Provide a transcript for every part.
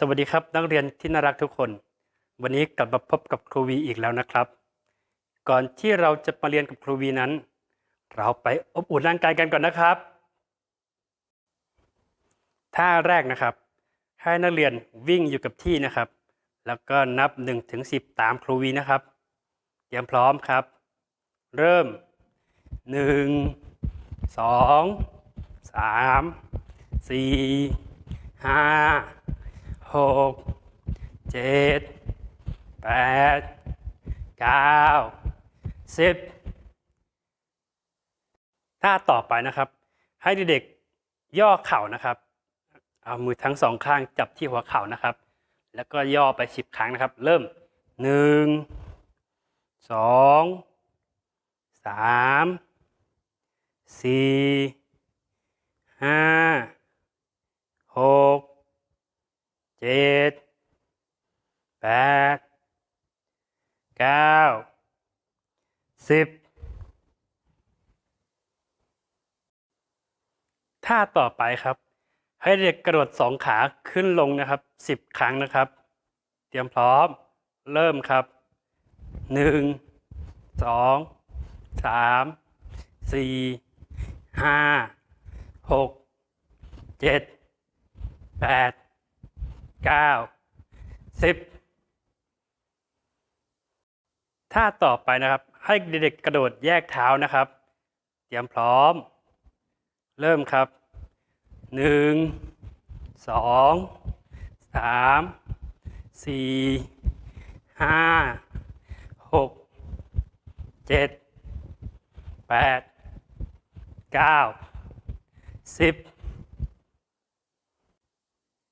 สวัสดีครับนักเรียนที่น่ารักทุกคน วันนี้กลับมาพบกับครูวีอีกแล้วนะครับ ก่อนที่เราจะมาเรียนกับครูวีนั้น เราไปอบอุ่นร่างกายกันก่อนนะครับท่าแรกนะครับ ให้นักเรียนวิ่งอยู่กับที่นะครับ แล้วก็นับ1ถึง10 ตามครูวีนะครับเตรียมพร้อมครับ เริ่ม 1 2 3 4 5 หกเจ็ดแปดเก้าสิบท่าต่อไปนะครับ ให้เด็กๆย่อเข่านะครับ เอามือทั้งสองข้างจับที่หัวเข่านะครับ แล้วก็ย่อไปสิบครั้งนะครับ เริ่มหนึ่งสองสามสี่ห้าหก เจ็ดแปดเก้าสิบท่าต่อไปครับ ให้เด็กกระโดดสองขาขึ้นลงนะครับสิบครั้งนะครับ เตรียมพร้อมเริ่มครับหนึ่งสองสามสี่ห้าหกเจ็ดแปด เก้าสิบท่าต่อไปนะครับ ให้เด็กๆกระโดดแยกเท้านะครับ เตรียมพร้อม เริ่มครับหนึ่งสองสามสี่ห้าหกเจ็ดแปดเก้าสิบ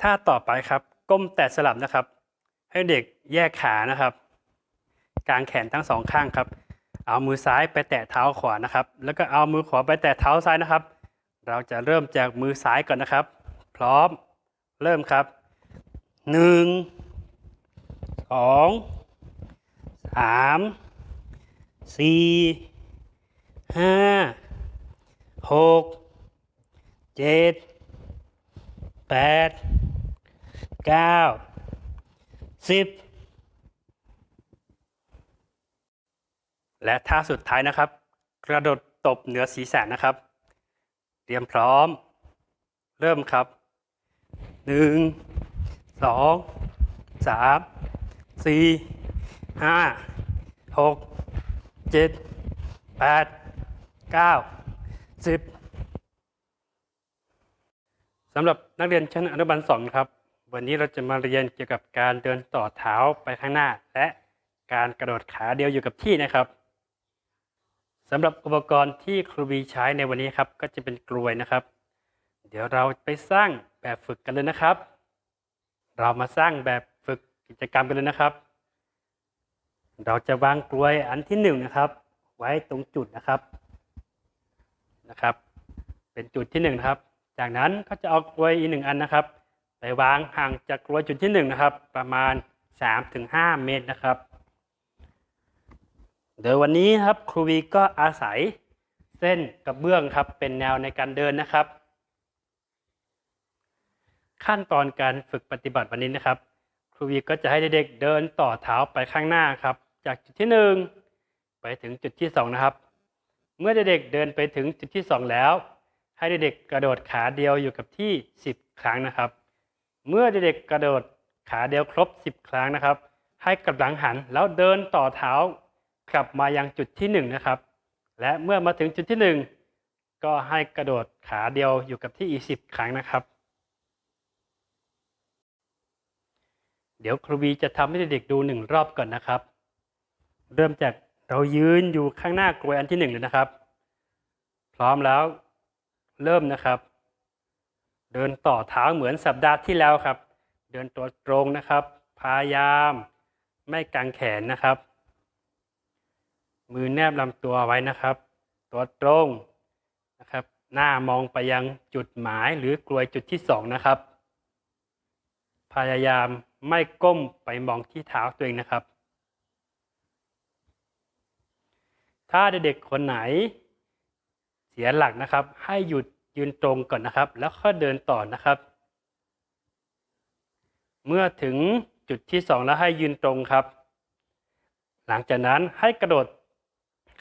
ท่าต่อไปครับ ก้มแต่สลับนะครับ ให้เด็กแยกขานะครับกางแขนทั้งสองข้างครับ เอามือซ้ายไปแตะเท้าขวานะครับ แล้วก็เอามือขวาไปแตะเท้าซ้ายนะครับ เราจะเริ่มจากมือซ้ายก่อนนะครับ พร้อมเริ่มครับหนึ่งสองสามสี่ห้าหกเจ็ดแปด เก้าสิบและท่าสุดท้ายนะครับ กระโดดตบเหนือศีรษะนะครับ เตรียมพร้อม เริ่มครับหนึ่งสองสามสี่ห้าหกเจ็ดแปดเก้าสิบสำหรับนักเรียนชั้นอนุบาลสองครับ วันนี้เราจะมาเรียนเกี่ยวกับการเดินต่อเท้าไปข้างหน้า และการกระโดดขาเดียวอยู่กับที่นะครับสำหรับอุปกรณ์ที่ครูบีใช้ในวันนี้ครับ ก็จะเป็นกลวยนะครับ เดี๋ยวเราไปสร้างแบบฝึกกันเลยนะครับ เรามาสร้างแบบฝึกกิจกรรมกันเลยนะครับ เราจะวางกลวยอันที่หนึ่งนะครับ ไว้ตรงจุดนะครับนะครับ เป็นจุดที่หนึ่งนะครับ จากนั้นก็จะเอากลวยอีกหนึ่งอันนะครับ ไปวางห่างจากกลวยจุดที่หนึ่งนะครับ ประมาณ 3-5 เมตรนะครับ โดยวันนี้ครับครูวีก็อาศัยเส้นกระเบื้องครับเป็นแนวในการเดินนะครับ ขั้นตอนการฝึกปฏิบัติวันนี้นะครับ ครูวีก็จะให้เด็กๆเดินต่อเท้าไปข้างหน้าครับ จากจุดที่หนึ่งไปถึงจุดที่สองนะครับ เมื่อเด็กๆเดินไปถึงจุดที่สองแล้ว ให้เด็กๆกระโดดขาเดียวอยู่กับที่ 10 ครั้งนะครับ เมื่อเด็กๆกระโดดขาเดียวครบ 10 ครั้งนะครับ ให้กลับหลังหันแล้วเดินต่อเท้ากลับมายังจุดที่1นะครับ และเมื่อมาถึงจุดที่ 1 ก็ให้กระโดดขาเดียวอยู่กับที่อีก10 ครั้งนะครับ เดี๋ยวครูบีจะทำให้เด็กๆดูหนึ่งรอบก่อนนะครับ เริ่มจากเรายืนอยู่ข้างหน้า กลวยอันที่หนึ่งเลยนะครับ พร้อมแล้วเริ่มนะครับ เดินต่อเท้าเหมือนสัปดาห์ที่แล้วครับ เดินตัวตรงนะครับ พยายามไม่กางแขนนะครับ มือแนบลำตัวไว้นะครับ ตัวตรงนะครับ หน้ามองไปยังจุดหมายหรือกลวยจุดที่สองนะครับ พยายามไม่ก้มไปมองที่เท้าตัวเองนะครับ ถ้าเด็กๆคนไหนเสียหลักนะครับ ให้หยุด ยืนตรงก่อนนะครับ แล้วค่อยเดินต่อนะครับ เมื่อถึงจุดที่สองแล้วให้ยืนตรงครับ หลังจากนั้นให้กระโดด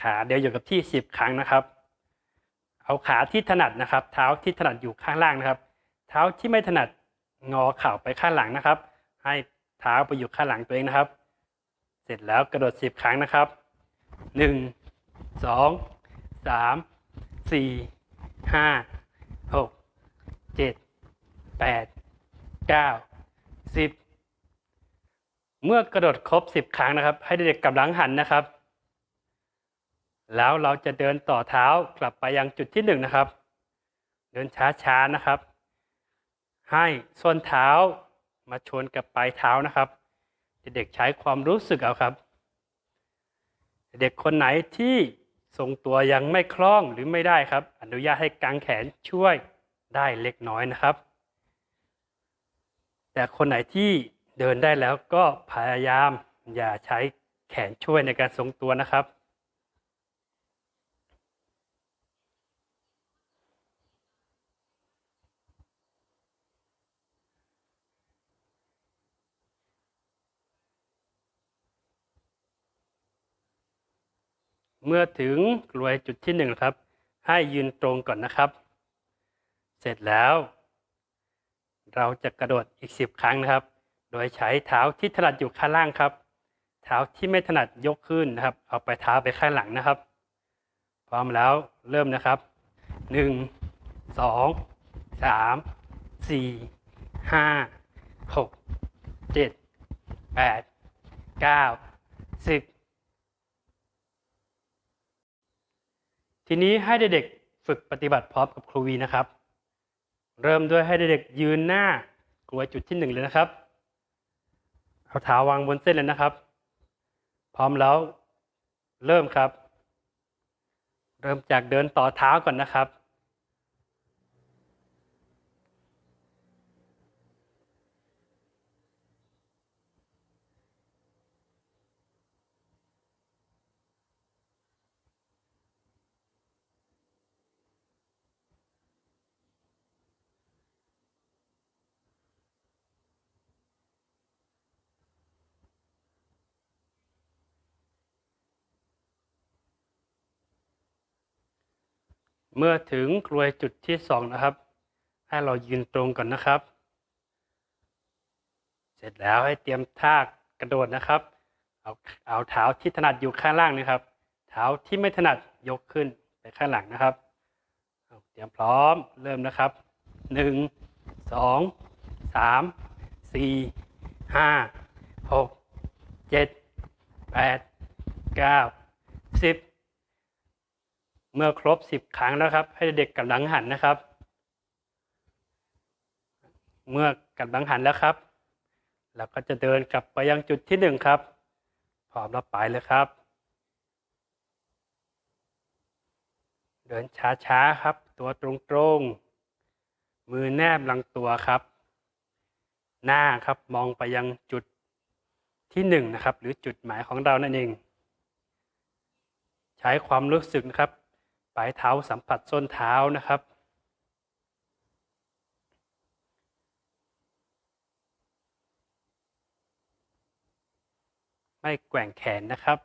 ขาเดียวอยู่กับที่สิบครั้งนะครับ เอาขาที่ถนัดนะครับ เท้าที่ถนัดอยู่ข้างล่างนะครับ เท้าที่ไม่ถนัดงอเข่าไปข้างหลังนะครับ ให้เท้าไปอยู่ข้างหลังตัวเองนะครับ เสร็จแล้วกระโดดสิบครั้งนะครับหนึ่งสองสามสี่ หกเจ็ดแปดเก้าสิบเมื่อกระโดดครบสิบครั้งนะครับ ให้เด็กๆกลับหลังหันนะครับ แล้วเราจะเดินต่อเท้ากลับไปยังจุดที่หนึ่งนะครับ เดินช้าๆนะครับ ให้ส้นเท้ามาชนกับปลายเท้านะครับ เด็กๆใช้ความรู้สึกเอาครับ เด็กคนไหนที่ ทรงตัวยังไม่คล่องหรือไม่ได้ครับ อนุญาตให้กางแขนช่วยได้เล็กน้อยนะครับ แต่คนไหนที่เดินได้แล้วก็พยายามอย่าใช้แขนช่วยในการทรงตัวนะครับ เมื่อถึงกลวยจุดที่1นะครับ ให้ยืนตรงก่อนนะครับ เสร็จแล้ว เราจะกระโดดอีก 10 ครั้งนะครับ โดยใช้เท้าที่ถนัดอยู่ข้างล่างครับ เท้าที่ไม่ถนัดยกขึ้นนะครับ เอาไปเท้าไปข้างหลังนะครับ พร้อมแล้วเริ่มนะครับ 1 2 3 4 5 6 7 8 9 10 ทีนี้ให้เด็กๆฝึกปฏิบัติพร้อมกับครูวีนะครับ เริ่มด้วยให้เด็กๆยืนหน้ากลวยจุดที่หนึ่งเลยนะครับ เอาเท้าวางบนเส้นเลยนะครับ พร้อมแล้วเริ่มครับ เริ่มจากเดินต่อเท้าก่อนนะครับ เมื่อถึงกลวยจุดที่สองนะครับ ให้เรายืนตรงก่อนนะครับ เสร็จแล้วให้เตรียมท่ากระโดดนะครับ เอาเอาเท้าที่ถนัดอยู่ข้างล่างนะครับ เท้าที่ไม่ถนัดยกขึ้นไปข้างหลังนะครับ เตรียมพร้อมเริ่มนะครับหนึ่งสองสามสี่ห้าหกเจ็ดแปดเก้าสิบ เมื่อครบสิบครั้งแล้วครับ ให้เด็กกลับหลังหันนะครับ เมื่อกลับหลังหันแล้วครับเราก็จะเดินกลับไปยังจุดที่หนึ่งครับ พร้อมแล้วไปเลยครับ เดินช้าๆครับ ตัวตรงๆ มือแนบหลังตัวครับ หน้าครับมองไปยังจุดที่หนึ่งนะครับ หรือจุดหมายของเรานั่นเอง ใช้ความรู้สึกนะครับ ปลายเท้าสัมผัสส้นเท้านะครับไม่แกว่งแขนนะครับ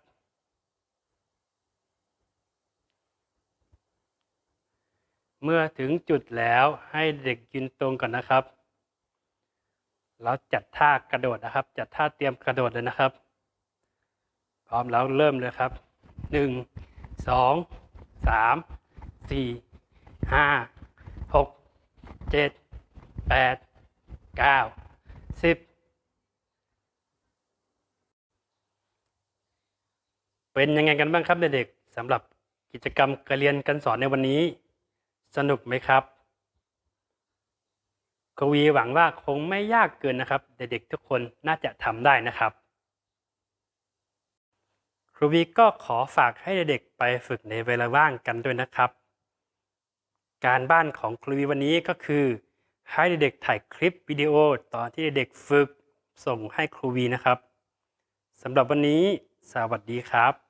เมื่อถึงจุดแล้วให้เด็กยืนตรงก่อนนะครับ แล้วจัดท่ากระโดดนะครับ จัดท่าเตรียมกระโดดเลยนะครับ พร้อมแล้วเริ่มเลยครับหนึ่ง สามสี่ห้าหกเจ็ดแปดเก้าสิบเป็นยังไงกันบ้างครับเด็กๆสำหรับกิจกรรมการเรียนการสอนในวันนี้ สนุกไหมครับกวีหวังว่าคงไม่ยากเกินนะครับ เด็กๆทุกคนน่าจะทำได้นะครับ ครูวีก็ขอฝากให้เด็กๆไปฝึกในเวลาว่างกันด้วยนะครับ การบ้านของครูวีวันนี้ก็คือ ให้เด็กๆถ่ายคลิปวิดีโอตอนที่เด็กๆฝึกส่งให้ครูวีนะครับสำหรับวันนี้สวัสดีครับ